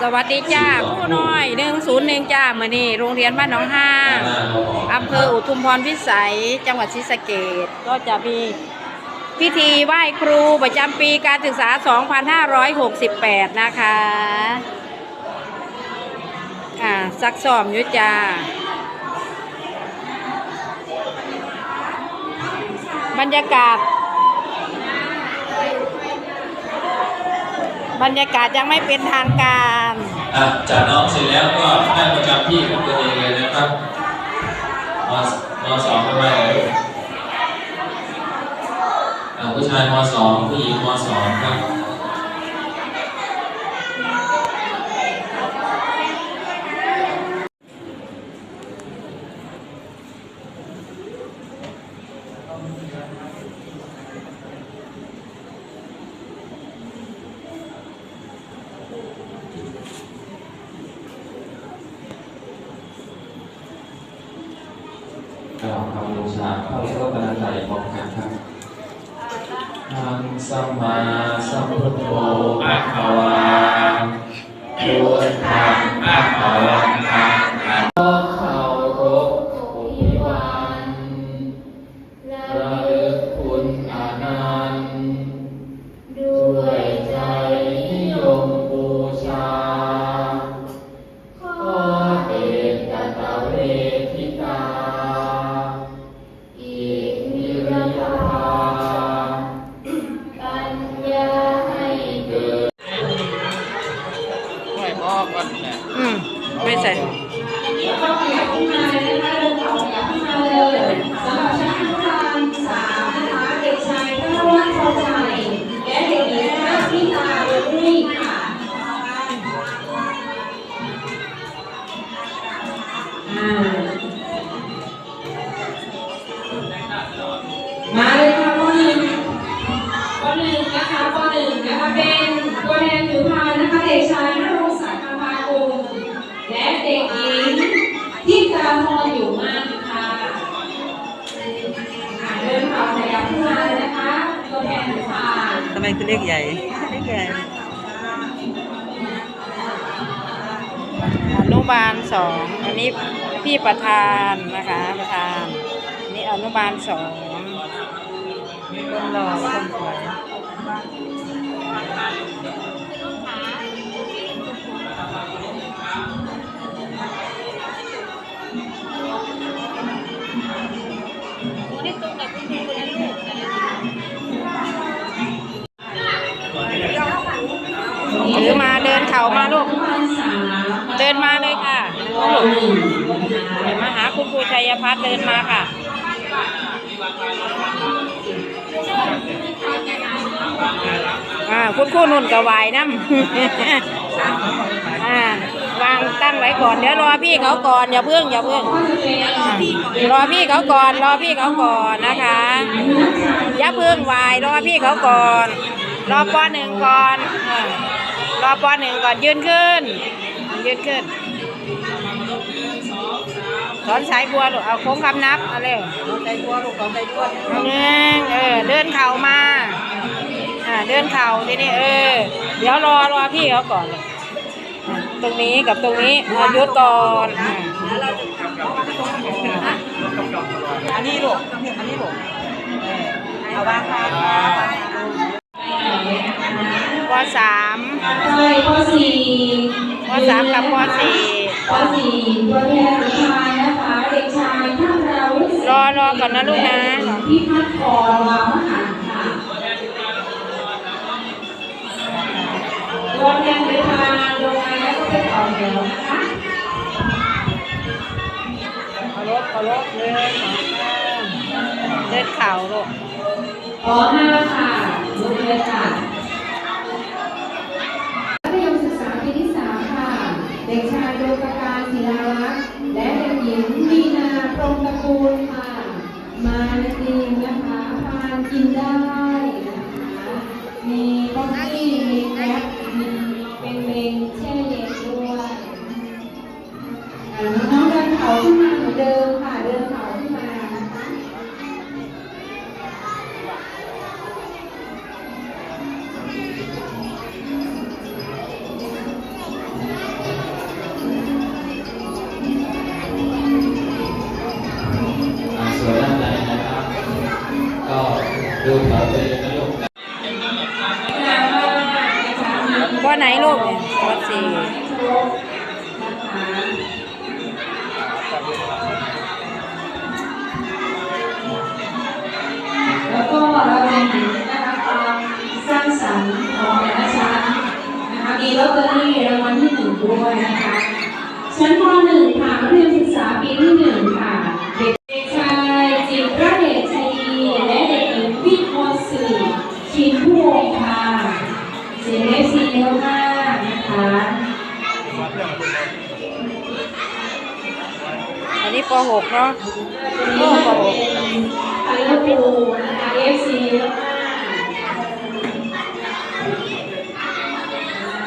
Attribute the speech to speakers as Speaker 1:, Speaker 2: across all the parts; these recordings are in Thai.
Speaker 1: สวัสดีจ้าผู้น้อยหนึ่งศูนย์หนึ่งจ้ามื่อนี้โรงเรียนบ้านหนองห้างอำเภออุทุมพรพิสัย จังหวัดศรีสะเกษก็จะมีพิธีไหว้ครูประจำปีการศึกษา 2568 นะคะอ่าซักซ้อมอยู่จ้าบรรยากาศ บรรยากาศยังไม่เป็นทางการ
Speaker 2: อะจากน้องเสร็จแล้วก็ได้ประจำที่ของตัวเองเลยนะครับมมสองทำไมเอ่ยผู้ชายมสองผู้หญิงมสองครับ กล่าวคำบูชาเข้าเรียกว่าปนัยพร้อมกันครับทังสัมมาสัมพุทโธอะคะวาพุทธังอะคะวันตัง ม อนุบา
Speaker 3: ล
Speaker 1: ส
Speaker 4: องอันนี้พี่
Speaker 1: ประธานนะคะประธานอันนี้อนุบาลสอง
Speaker 3: คนหล่อคนสวย
Speaker 1: ถือมาเดินเข่ามาลูก
Speaker 4: อนุบาลสาม
Speaker 1: เดินมาเลยค่ะ
Speaker 4: ปหนึ่งนะคะ
Speaker 1: เดี๋ยวมาหาคุณครูชัยพัฒน์เดินมาค่ะคุณครูนุ่นกับวายน้ำอ่าวางตั้งไว้ก่อน เดี๋ยวรอพี่เขาก่อนอย่าเพิ่งอย่าเพิ่งรอพี่เขาก่อน รอพี่เขาก่อนนะคะ อย่าเพิ่งวายรอพี่เขาก่อน รอปอหนึ่งก่อนรอปอหนึ่งก่อนยืนขึ้น ยืนขึ้นสอนสายบัวลูกเอาโค้งคำนับเอาเร็ว
Speaker 3: ใจบัวลูกของใจบัว
Speaker 1: เอาหนึ่งเออเดินเข่ามาอ่าเดินเข่าทีนี้เออ เดี๋ยวรอรอพี่เขาก่อนเลยอะตรงนี้กับตรงนี้เอาหยุดก่อนอ่า
Speaker 3: อันนี้ลูกอันนี้ลูกเอาวางค่ะ
Speaker 1: ปสาม
Speaker 4: ไปปสี่
Speaker 1: ป สามกับปสี่
Speaker 4: ปสี่ตัวแทนประธานนะคะเด็กชายท่านรา
Speaker 1: รอรอก่อนนะลูกนะ
Speaker 4: พิพัฒน์พรวามหันต์ค่ะตัวแทนประธานลงมาแล้วก็เป็นต่อแถวนะคะ
Speaker 1: เคารพเคารพเดินเดินเข่าลูก
Speaker 4: ปห้าค่ะลงเลยค่ะมัธยมศึกษาปีที่สามค่ะ เด็กชายโดกการศิลาลักษณ์และเด็กหญิงมีนาพ รหมตระกูลค่ะ มาจริงนะคะทานกินได้นะคะมีป๊อกกี้
Speaker 1: ลูกปอสี่
Speaker 4: แล้วก็เราจะเห็นนะคะความสร้างสรรค์ของแต่ละชั้นนะคะมีลอตเตอรี่รางวัลที่หนึ่งด้วยนะคะชั้นมหนึ่งค่ะมัธยมศึกษาปีที่หนึ่ง
Speaker 1: อันนี้ปหกเนาะ
Speaker 4: โอ้โหอันนี้ปูนะคะเอฟซีเยอะมาก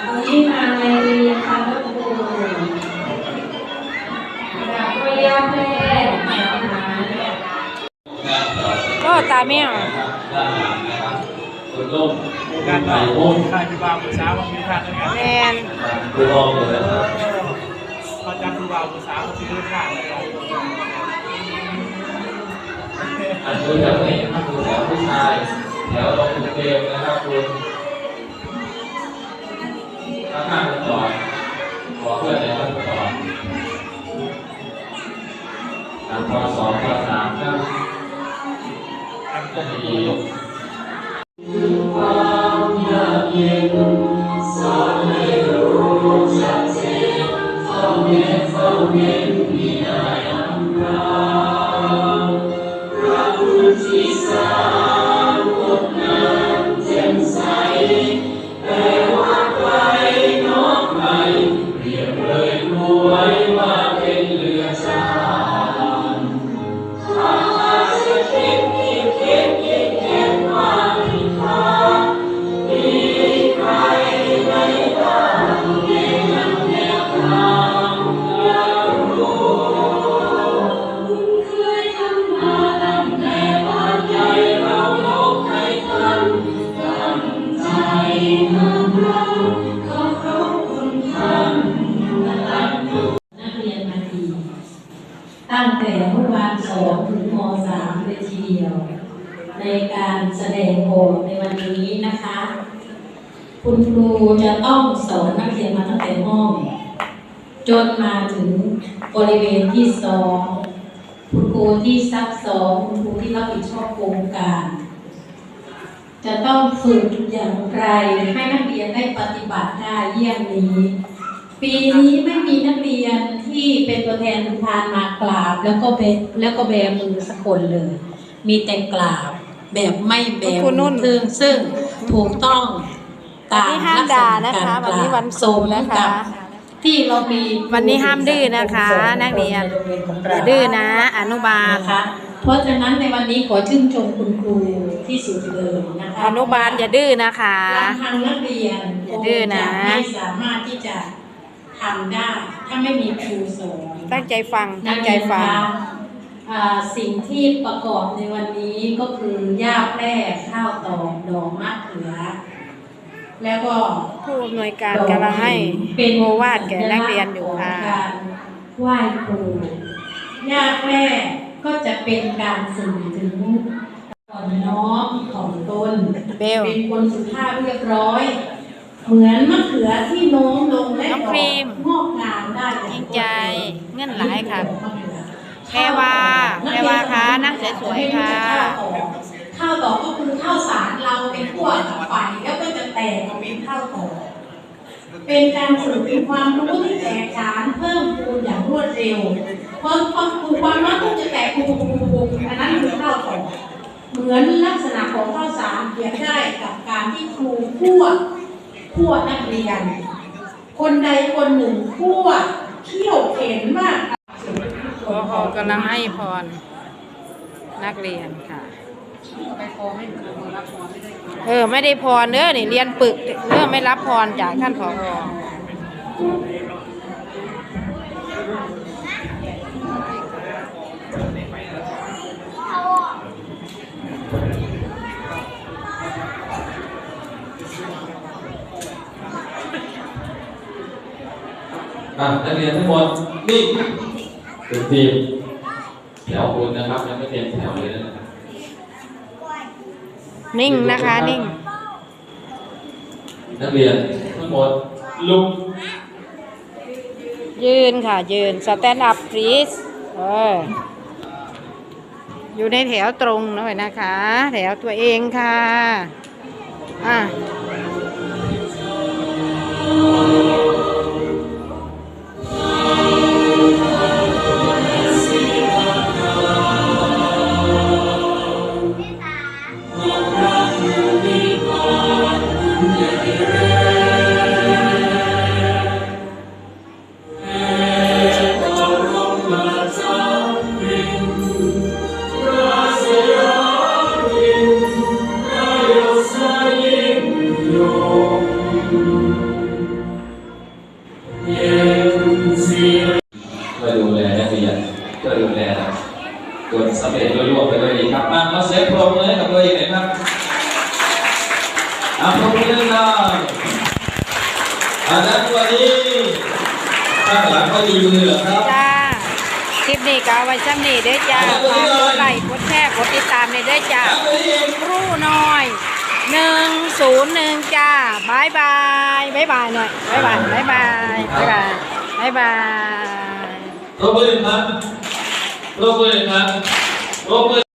Speaker 4: วันนี้มาในเรียนค่ะแล้วปูจากวิทยาแพทย์นะคะ
Speaker 1: ก็ตาแมว
Speaker 2: ด้านหลังนะครับคุณลุง
Speaker 3: การ
Speaker 2: ไผ่
Speaker 3: ต่อ
Speaker 2: มุ่ง
Speaker 3: ทางที่วางมือช้าวันนี้ทานได้ไง
Speaker 1: แมน
Speaker 2: คุณลอง เลยนะครับ
Speaker 3: เขาจำคือวางมือช้าเขาซื้อขาดเลย
Speaker 2: อันดูแถวนี้ถ้าดูแถวผู้ชายแถวลงถึงเกมนะครับคุณถ้าข้างคุณต่อขอเพื่อนในข้างคุณต่ออันพอสองพอสามครับ
Speaker 3: อัน
Speaker 2: จ ทีเดียว ใน
Speaker 5: การแสดงโบสถ์ในวันนี้นะคะ คุณครูจะต้องสอนนักเรียนมาตั้งแต่ห้อง จนมาถึงบริเวณที่สองคุณครูที่ซักซ้อมคุณครูที่รับผิดชอบโครงการ จะต้องฝึกอย่างไรให้นักเรียนได้ปฏิบัติได้เยี่ยมนี้ ปีนี้ไม่มีนักเรียนที่เป็นตัวแทนทุกทานมากราบ แล้วก็เบแล้วก็แบมือสักคนเลย มีแต่กราบแบบไม่แบ
Speaker 1: คุณนุ่
Speaker 5: มือนซึ่งซึ่งถูกต้องตาม
Speaker 1: วันนี้ห้ามด่านะคะวันนี้วันศุกร์นะคะ
Speaker 5: ที่เรามี
Speaker 1: วันนี้ห้ามดื้อนะคะนักเรียน
Speaker 5: ใโงเรียนของ
Speaker 1: อ
Speaker 5: เรา
Speaker 1: ย่าดื้อนะ อนุบาล
Speaker 5: นะคะเพราะฉะนั้นในวันนี้ขอชื่นชมคุณครูที่สุดเลยนะคะ
Speaker 1: อนุบาลอย่าดื้อนะคะ
Speaker 5: ลำพังนักเรียน
Speaker 1: อย่าดื้อนะ
Speaker 5: คงจไม่สามารถที่จะทำได้ ถ้าไม่มีครูสอน
Speaker 1: ตั้งใจฟัง ตั้งใจฟัง
Speaker 5: นะคะอ่า สิ่งที่ประกอบในวันนี้ก็คือหญ้าแพรกข้าวตอกดอกมะเขือ แล้วก็
Speaker 1: ผู้อำนวยการกำลังให้โอวาดแก่นักเรียนอยู่ค่ะ
Speaker 5: ของการไหว้ครูหญ้าแพรกก็จะเป็นการสื่อถึงอ่อนน้อมของตน
Speaker 1: เบล
Speaker 5: เป็นคนสุภาพเรียบร้อย เหมือนมะเขือที่โน้มลงและ
Speaker 1: น้องครีม
Speaker 5: งอกงามได้อ
Speaker 1: จริ
Speaker 5: ย่าง
Speaker 1: ใจเงื่อนหลายค่ะแพรวา แพรวาคะนั่งสวยๆค่ะ
Speaker 5: ข้าวตอกก็คือข้าวสารเราเป็นขั้วกับไฟแล้วก็จะแตกออกเป็นข้าวตอกเป็นการฝึกความรู้ที่แตกฉานเพิ่มพูนอย่างรวดเร็วเพราะพอปลูความร้อนก็จะแตกปูปูปูอันนั้นคือข้าวตอกเหมือนลักษณะของข้าวสารเปรียบได้กับการที่ครูคั่วคั่วนักเรียน คนใดคนหนึ่งคั่วเขี่ยวเข็นมาก
Speaker 1: พอพอกำลังให้พร นักเรียนค่ะ เออ ไม่ได้พรเด้อนี่เรียนปึกเด้อไม่รับพรจากท่านผอ
Speaker 2: อะนักเรียนทั้งหมดนิ่ง เป็นทีมแถวคุณนะครับยังไม่เตรียมแถวเลยนะครับ
Speaker 1: นิ่งนะคะ นิ่ง
Speaker 2: นักเรียนทุกหมดลุก
Speaker 1: ยืนค่ะ ยืน stand up please เอออยู่ในแถวตรงหน่อยนะคะ แถวตัวเองค่ะ อะ
Speaker 2: ข้างหลังก็มีมือเหรอครับ
Speaker 1: จ้า คลิปนี้ก็เอาไว้ซ้ำนี่เด้อจ้าฝากกดไลค์กดแชร์กดติดตามในเด้อจ้า
Speaker 2: อาตัวนี้อีก
Speaker 1: ครู่น้อยหนึ่งศูนย์หนึ่งจ้าบายบายบายบายหน่อยบายบายบายบายบายบายบายบาย
Speaker 2: ปรบมือหนึ่งครั้งปรบมือหนึ่งครั้งปรบมือ